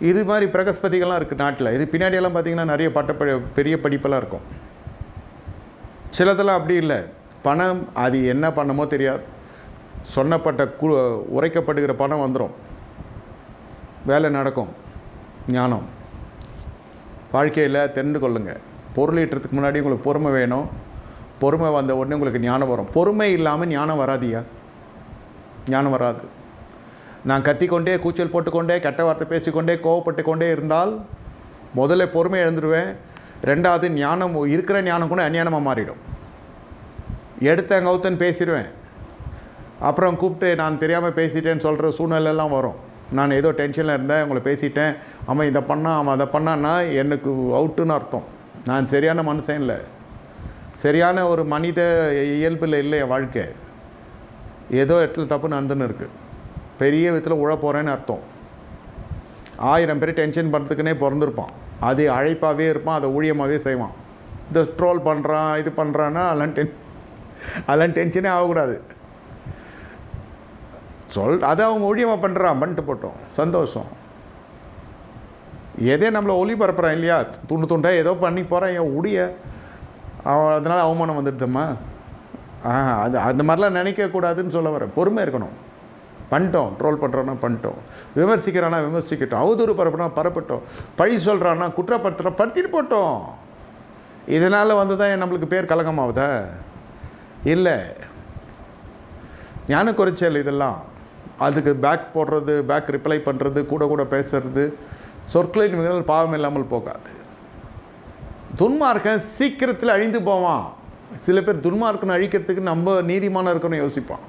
இது மாதிரி பிரகஸ்பதிகள்லாம் இருக்குது நாட்டில். இது பின்னாடியெல்லாம் பார்த்தீங்கன்னா நிறைய பட்ட பெரிய படிப்பெல்லாம் இருக்கும். சிலதெல்லாம் அப்படி இல்லை. பணம் அது என்ன பண்ணமோ தெரியாது. சொன்னப்பட்ட கு உரைக்கப்படுகிற பணம் வந்துடும் வேலை நடக்கும். ஞானம். வாழ்க்கையில் தெரிந்து கொள்ளுங்கள் பொருள் ஈட்டுறதுக்கு முன்னாடி உங்களுக்கு பொறுமை வேணும். பொறுமை வந்த உடனே உங்களுக்கு ஞானம் வரும். பொறுமை இல்லாமல் ஞானம் வராதியா? ஞானம் வராது. நான் கத்திக்கொண்டே கூச்சல் போட்டுக்கொண்டே கெட்ட வார்த்தை பேசிக்கொண்டே கோவப்பட்டு கொண்டே இருந்தால் முதல்ல பொறுமை எழுந்துருவேன். ரெண்டாவது ஞானம் இருக்கிற ஞானம் கூட அஞ்ஞானமாக மாறிடும். எடுத்த கௌத்தன் பேசிடுவேன் அப்புறம் கூப்பிட்டு நான் தெரியாமல் பேசிட்டேன்னு சொல்கிற சூழ்நிலையெல்லாம் வரும். நான் ஏதோ டென்ஷனில் இருந்தேன் உங்களை பேசிட்டேன். அவன் இதை பண்ணான் அவன் அதை பண்ணான்னா எனக்கு அவுட்டுன்னு அர்த்தம். நான் சரியான மனுஷன் இல்லை. சரியான ஒரு மனித இயல்பில் இல்லை என் வாழ்க்கை. ஏதோ இடத்துல தப்பு நடந்துன்னு இருக்குது பெரிய விதத்தில் உழ போகிறேன்னு அர்த்தம். ஆயிரம் பேர் டென்ஷன் பண்ணுறதுக்குனே பிறந்திருப்பான். அது அழைப்பாகவே இருப்பான் அதை ஊழியமாகவே செய்வான். இந்த ட்ரோல் பண்ணுறான் இது பண்ணுறான்னா அதெல்லாம் டென் அதெல்லாம் டென்ஷனே ஆகக்கூடாது. சொல் அதை அவங்க ஊழியமாக பண்ணுறான் பண்ணிட்டு போட்டோம். சந்தோஷம். எதே நம்மளை ஒளிபரப்புறான் இல்லையா? துண்டு துண்டாக ஏதோ பண்ணி போகிறான் என் உடைய. அவன் அதனால் அவமானம் வந்துடுதம்மா. ஆ அது அந்த மாதிரிலாம் நினைக்கக்கூடாதுன்னு சொல்ல வரேன் பொறுமை இருக்கணும். பண்ணிட்டோம் ட்ரோல் பண்ணுறோன்னா பண்ணிட்டோம். விமர்சிக்கிறானா விமர்சிக்கட்டும். அவதூறு பரப்புனா பரப்பட்டோம். பழி சொல்கிறான்னா குற்றப்படுத்துகிற படுத்திட்டு போட்டோம். இதனால் வந்து தான் நம்மளுக்கு பேர் கலங்கமாகுதா இல்லை. ஞான குறைச்சல் இதெல்லாம். அதுக்கு பேக் போடுறது பேக் ரிப்ளை பண்ணுறது கூட கூட பேசுறது. சொற்களின் மிகவும் பாவம் இல்லாமல் போகாது. துன்மார்க்கன் சீக்கிரத்தில் அழிந்து போவான். சில பேர் துன்மார்க்கனை அழிக்கிறதுக்கு நம்ம நீதிமானம் இருக்கணும் யோசிப்பான்.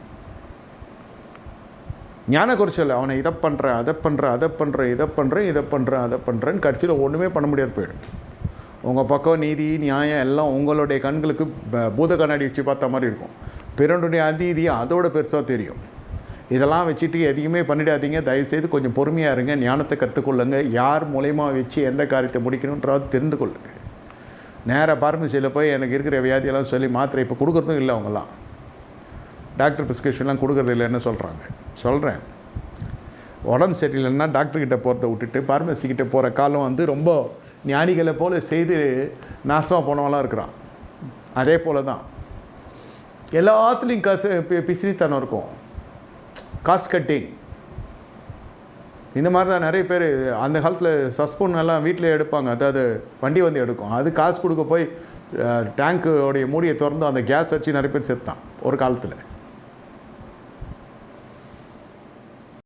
ஞான குறைச்சல் அவனை இதை பண்ணுறேன் அதை பண்ணுறேன் அதை பண்ணுறேன் இதை பண்ணுறேன் இதை பண்ணுறேன் அதை பண்ணுறேன்னு கடைசியில் ஒன்றுமே பண்ண முடியாது போயிடும். உங்கள் பக்கம் நீதி நியாயம் எல்லாம் உங்களுடைய கண்களுக்கு ப- பூத கண்ணாடி வச்சு பார்த்த மாதிரி இருக்கும். பிறனுடைய அநீதி அதோட பெருசாக தெரியும். இதெல்லாம் வச்சுட்டு எதையுமே பண்ணிடாதீங்க. தயவுசெய்து கொஞ்சம் பொறுமையாக இருங்க. ஞானத்தை கற்றுக்கொள்ளுங்க யார் மூலயமா வச்சு எந்த காரியத்தை முடிக்கணுன்றது தெரிந்து கொள்ளுங்கள் நேராக பார்மசியில் போய் எனக்கு இருக்கிற வியாதியெல்லாம் சொல்லி மாத்திரை இப்போ கொடுக்குறதும் இல்லை அவங்கெல்லாம். டாக்டர் ப்ரிஸ்கிரிப்ஷன்லாம் கொடுக்குறது இல்லைன்னு சொல்கிறாங்க சொல்கிறேன் உடம்பு சரியில்லைன்னா டாக்டர்கிட்ட போகிறத விட்டுட்டு பார்மசிக்கிட்ட போகிற காலம் வந்து ரொம்ப ஞானிகளை போல் செய்து நாசமாக போனவங்களாம் இருக்கிறான். அதே போல் தான் எல்லாத்துலேயும் காசு பி- பிசினித்தனம் இருக்கும். காஸ்ட் கட்டிங் இந்த மாதிரி தான் நிறைய பேர் அந்த காலத்தில் சஸ்பூன் எல்லாம் வீட்டில் எடுப்பாங்க. அதாவது வண்டி வந்து எடுக்கும். அது காசு கொடுக்க போய் டேங்க்குடைய மூடியை திறந்து அந்த கேஸ் வச்சு நிறைய பேர் செத்தான் ஒரு காலத்தில்.